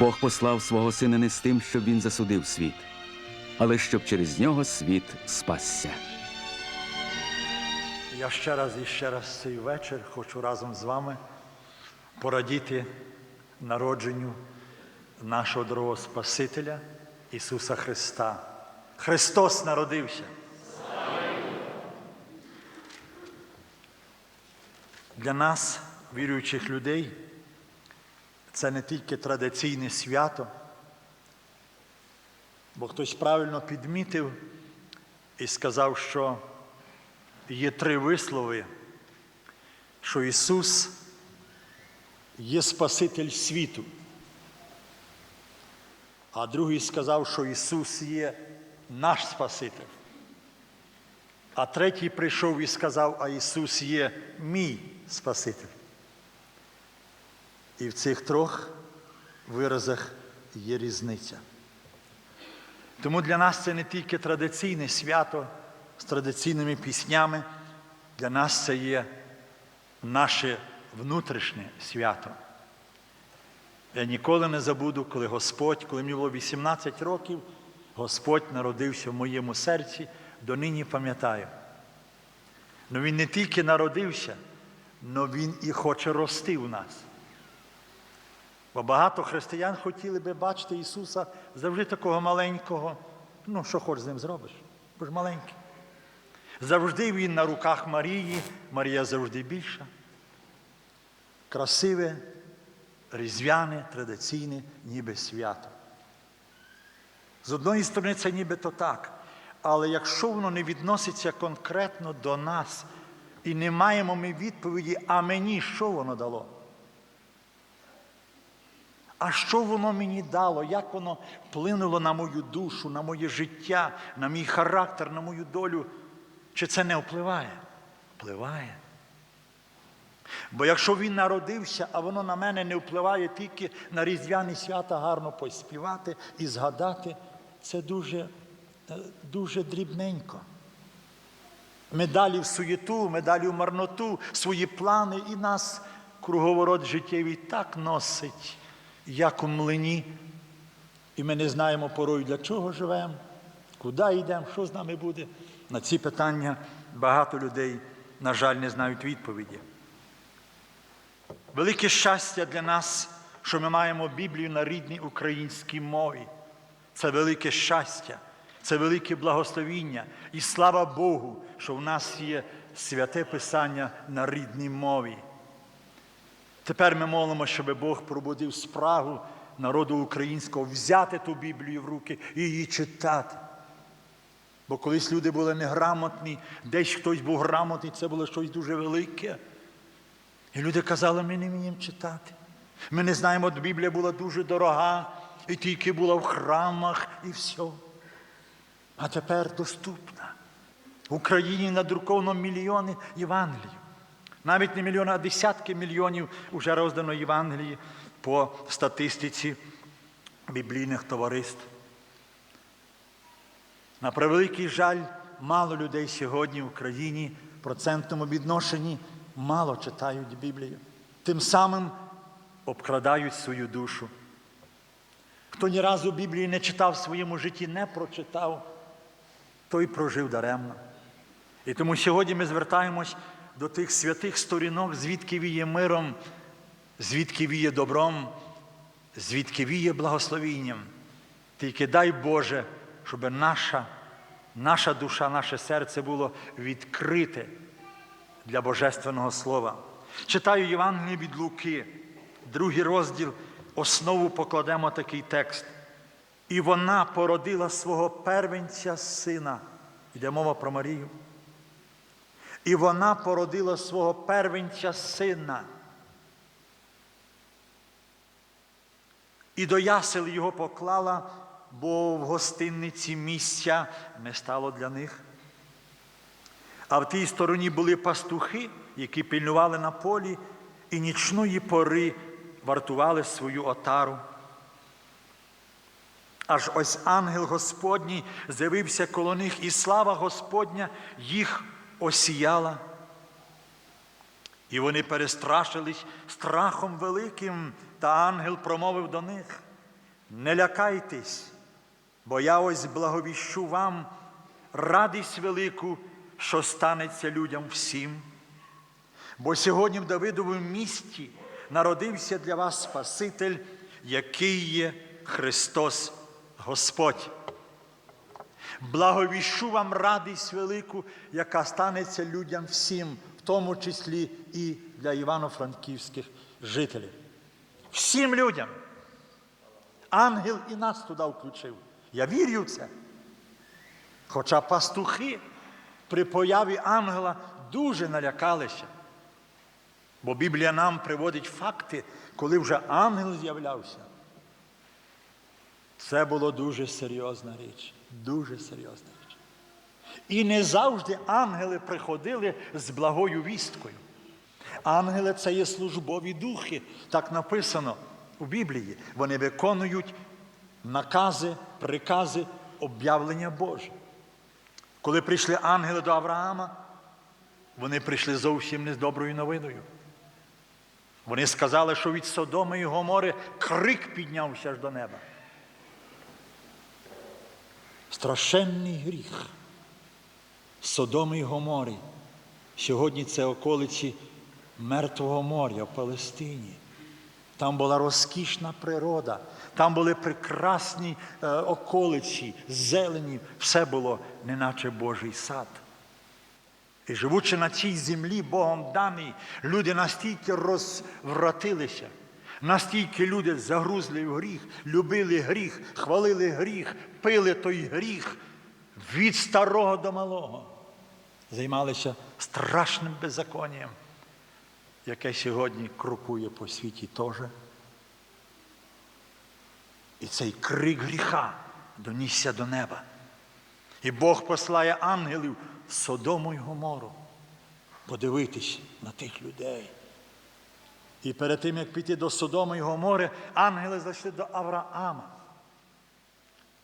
Бог послав свого сина не з тим, щоб він засудив світ, але щоб через нього світ спасся. Я ще раз і ще раз цей вечір хочу разом з вами порадіти народженню нашого дорогого Спасителя Ісуса Христа. Христос народився. Для нас, віруючих людей, це не тільки традиційне свято, бо хтось правильно підмітив і сказав, що є три вислови, що Ісус є Спаситель світу. А другий сказав, що Ісус є наш Спаситель. А третій прийшов і сказав, а Ісус є мій Спаситель. І в цих трьох виразах є різниця. Тому для нас це не тільки традиційне свято з традиційними піснями, для нас це є наше внутрішнє свято. Я ніколи не забуду, коли Господь, коли мені було 18 років, Господь народився в моєму серці, донині пам'ятаю. Ну Він не тільки народився, але Він і хоче рости в нас. Бо багато християн хотіли би бачити Ісуса завжди такого маленького, ну, що хоч з ним зробиш, бо ж маленький. Завжди він на руках Марії, Марія завжди більша. Красиве, різдвяне, традиційне, ніби свято. З одної сторони, це нібито так. Але якщо воно не відноситься конкретно до нас, і не маємо ми відповіді, а мені що воно дало? А що воно мені дало? Як воно вплинуло на мою душу, на моє життя, на мій характер, на мою долю? Чи це не впливає? Впливає. Бо якщо він народився, а воно на мене не впливає тільки на різдвяні свята гарно поспівати і згадати, це дуже, е, дуже дрібненько. Ми далі в суєту, ми далі в марноту, свої плани, і нас круговорот життєвий так носить, як у млині. І ми не знаємо порою, для чого живемо, куди йдемо, що з нами буде. На ці питання багато людей, на жаль, не знають відповіді. Велике щастя для нас, що ми маємо Біблію на рідній українській мові. Це велике щастя, це велике благословіння. І слава Богу, що в нас є святе Писання на рідній мові. Тепер ми молимо, щоб Бог пробудив спрагу народу українського взяти ту Біблію в руки і її читати. Бо колись люди були неграмотні, десь хтось був грамотний, це було щось дуже велике. І люди казали, ми не вміємо читати. Ми не знаємо, от Біблія була дуже дорога, і тільки була в храмах, і все. А тепер доступна. В Україні надруковано мільйони Євангелій. Навіть не мільйони, а десятки мільйонів вже роздано Євангелії по статистиці біблійних товариств. На превеликий жаль, мало людей сьогодні в Україні в процентному відношенні мало читають Біблію. Тим самим обкрадають свою душу. Хто ні разу Біблії не читав в своєму житті, не прочитав, той прожив даремно. І тому сьогодні ми звертаємось до тих святих сторінок, звідки віє миром, звідки віє добром, звідки віє благословінням. Тільки дай Боже, щоб наша, наша душа, наше серце було відкрите для Божественного Слова. Читаю Євангеліє від Луки, другий розділ, основу покладемо такий текст. І вона породила свого первенця сина. Йде мова про Марію. І вона породила свого первенця сина. І до ясел його поклала, бо в гостинниці місця не стало для них. А в тій стороні були пастухи, які пильнували на полі, і нічної пори вартували свою отару. Аж ось ангел Господній з'явився коло них, і слава Господня їх осіяла. І вони перестрашились страхом великим, та ангел промовив до них: Не лякайтесь, бо я ось благовіщу вам радість велику, що станеться людям всім. Бо сьогодні в Давидовому місті народився для вас Спаситель, який є Христос Господь. Благовіщу вам радість велику, яка станеться людям всім, в тому числі і для івано-франківських жителів. Всім людям. Ангел і нас туди включив. Я вірю в це. Хоча пастухи при появі ангела дуже налякалися. Бо Біблія нам приводить факти, коли вже ангел з'являвся. Це було дуже серйозна річ. Дуже серйозна річ. І не завжди ангели приходили з благою вісткою. Ангели це є службові духи, так написано у Біблії. Вони виконують накази, прикази, об'явлення Боже. Коли прийшли ангели до Авраама, вони прийшли зовсім не з доброю новиною. Вони сказали, що від Содоми і Гомори крик піднявся аж до неба. Страшенний гріх. Содоми і Гомори. Сьогодні це околиці Мертвого моря в Палестині. Там була розкішна природа, там були прекрасні е, околиці, зелені, все було, неначе Божий сад. І живучи на цій землі, Богом даний, люди настільки розвратилися, настільки люди загрузли в гріх, любили гріх, хвалили гріх, пили той гріх від старого до малого. Займалися страшним беззаконням, яке сьогодні крокує по світі теж. І цей крик гріха донісся до неба. І Бог послає ангелів Содому й Гомору подивитись на тих людей. І перед тим, як піти до Содому й Гомори, ангели зайшли до Авраама,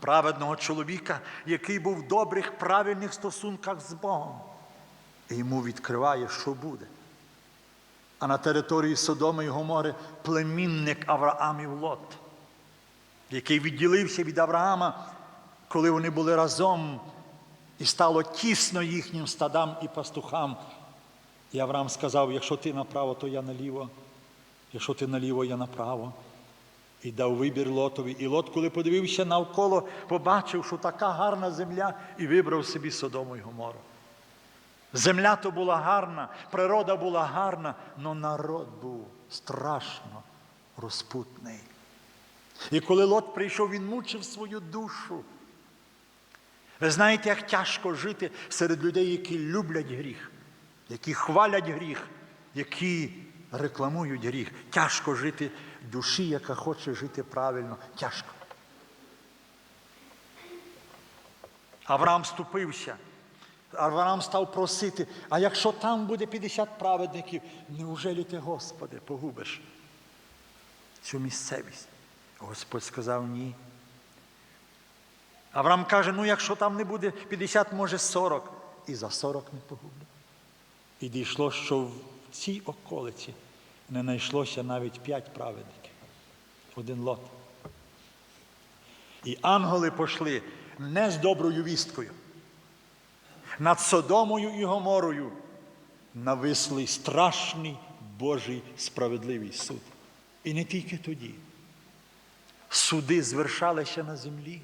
праведного чоловіка, який був в добрих, правильних стосунках з Богом. І йому відкриває, що буде. А на території Содоми й Гомори племінник Авраамів Лот, який відділився від Авраама, коли вони були разом, і стало тісно їхнім стадам і пастухам. І Авраам сказав: якщо ти направо, то я наліво, якщо ти наліво, я направо. І дав вибір Лотові. І Лот, коли подивився навколо, побачив, що така гарна земля, і вибрав собі Содому й Гомору. Земля то була гарна, природа була гарна, але народ був страшно розпутний. І коли Лот прийшов, він мучив свою душу. Ви знаєте, як тяжко жити серед людей, які люблять гріх, які хвалять гріх, які рекламують гріх. Тяжко жити душі, яка хоче жити правильно. Тяжко. Авраам ступився. Авраам став просити, а якщо там буде 50 праведників, неужелі ти, Господи, погубиш цю місцевість? Господь сказав ні. Авраам каже, ну якщо там не буде 50, може 40. І за 40 не погублю. І дійшло, що цій околиці не знайшлося навіть 5 праведників. Один лот. І ангели пішли не з доброю вісткою. Над Содомою і Гоморою навислий страшний Божий справедливий суд. І не тільки тоді. суди звершалися на землі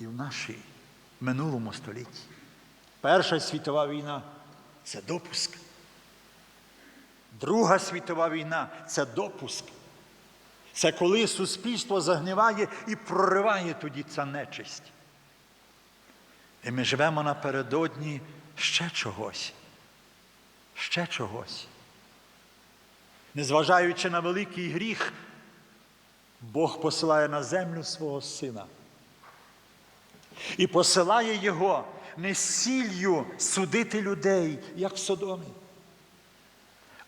і в нашій минулому столітті. Перша світова війна це допуск. Друга світова війна це допуск. Це коли суспільство загниває і прориває тоді ця нечисть. І ми живемо напередодні ще чогось. Ще чогось. Незважаючи на великий гріх, Бог посилає на землю свого сина. І посилає його не сіллю судити людей, як в Содомі,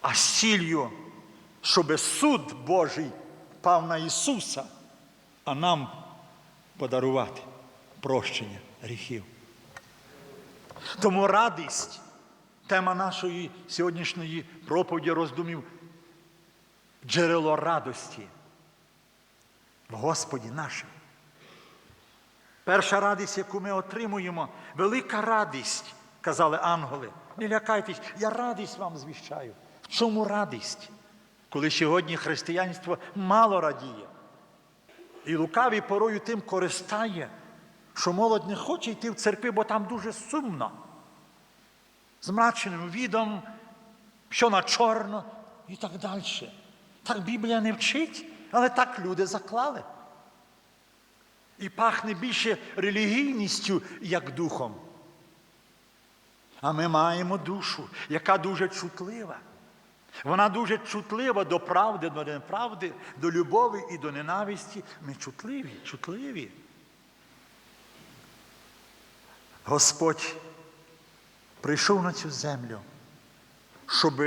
а з щоб суд Божий пав на Ісуса, а нам подарувати прощення гріхів. Тому радість, тема нашої сьогоднішньої проповіді роздумів, джерело радості в Господі нашому. Перша радість, яку ми отримуємо, велика радість, казали ангели. Не лякайтесь, я радість вам звіщаю. В чому радість? Коли сьогодні християнство мало радіє. І лукавий порою тим користає, що молодь не хоче йти в церкви, бо там дуже сумно. З мраченим відом, що на чорно і так далі. Так Біблія не вчить, але так люди заклали. І пахне більше релігійністю, як духом. А ми маємо душу, яка дуже чутлива. Вона дуже чутлива до правди, до неправди, до любові і до ненависті. Ми чутливі, чутливі. Господь прийшов на цю землю, щоб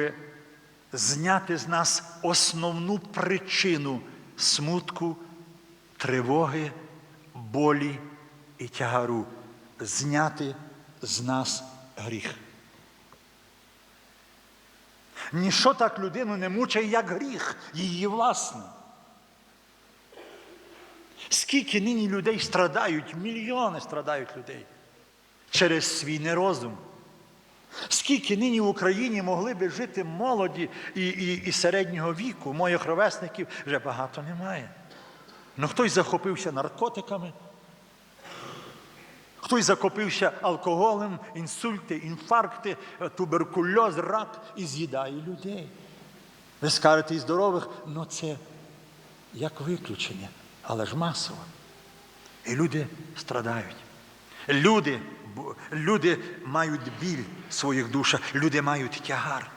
зняти з нас основну причину смутку, тривоги, болі і тягару, зняти з нас гріх. Ніщо так людину не мучає, як гріх, її власне. Скільки нині людей страдають, мільйони страдають людей через свій нерозум. Скільки нині в Україні могли би жити молоді і, і, і середнього віку, моїх ровесників вже багато немає. Ну хтось захопився наркотиками, хтось захопився алкоголем, інсульти, інфаркти, туберкульоз, рак і з'їдає людей. Ви скажете і здорових, ну це як виключення, але ж масово. І люди страдають. Люди, люди мають біль в своїх душах, люди мають тягар.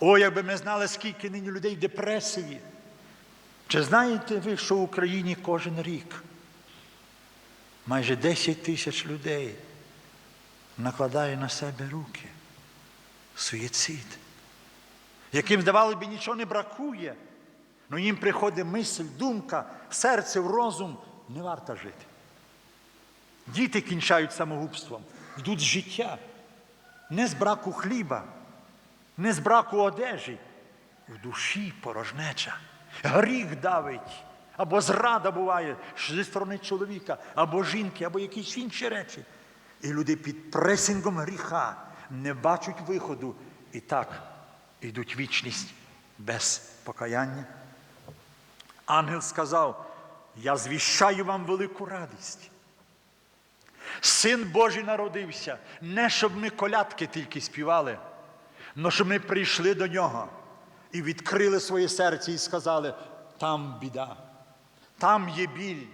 О, якби ми знали, скільки нині людей в депресії. Чи знаєте ви, що в Україні кожен рік майже 10 тисяч людей накладає на себе руки? Суїцид, яким, здавалося б, нічого не бракує, але їм приходить мисль, думка, серце, розум, не варто жити. Діти кінчають самогубством, йдуть з життя. Не з браку хліба, не з браку одежі. В душі порожнеча. Гріх давить. Або зрада буває зі сторони чоловіка, або жінки, або якісь інші речі. І люди під пресингом гріха не бачать виходу і так йдуть вічність без покаяння. Ангел сказав: Я звіщаю вам велику радість. Син Божий народився, не щоб ми колядки тільки співали, але щоб ми прийшли до нього і відкрили своє серце і сказали, там біда, там є біль,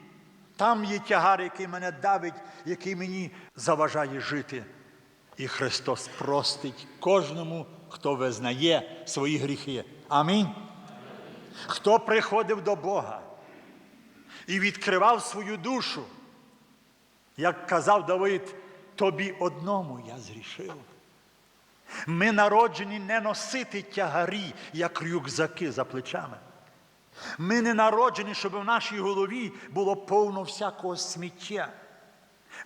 там є тягар, який мене давить, який мені заважає жити. І Христос простить кожному, хто визнає свої гріхи. Амінь. Хто приходив до Бога і відкривав свою душу, як казав Давид, тобі одному я зрішив. Ми народжені не носити тягарі, як рюкзаки за плечами. Ми не народжені, щоб в нашій голові було повно всякого сміття.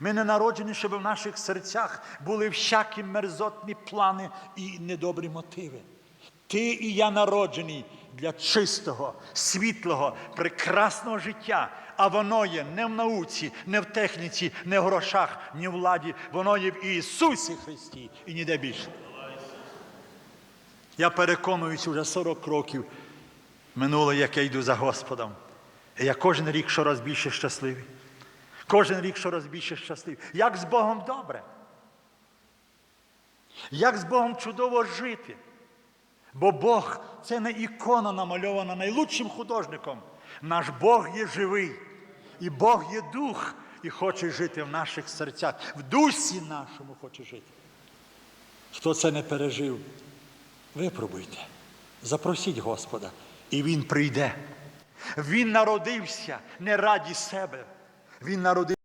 Ми не народжені, щоб в наших серцях були всякі мерзотні плани і недобрі мотиви. Ти і я народжені для чистого, світлого, прекрасного життя. А воно є не в науці, не в техніці, не в грошах, не в владі. Воно є в Ісусі Христі і ніде більше. Я переконуюсь, уже 40 років минуло, як я йду за Господом. І я кожен рік щораз більше щасливий. Кожен рік щораз більше щасливий. Як з Богом добре. Як з Богом чудово жити. Бо Бог це не ікона намальована найлучшим художником. Наш Бог є живий. І Бог є дух і хоче жити в наших серцях. В дусі нашому хоче жити. Хто це не пережив, випробуйте. Запросіть Господа, і Він прийде. Він народився не раді себе. Він народився.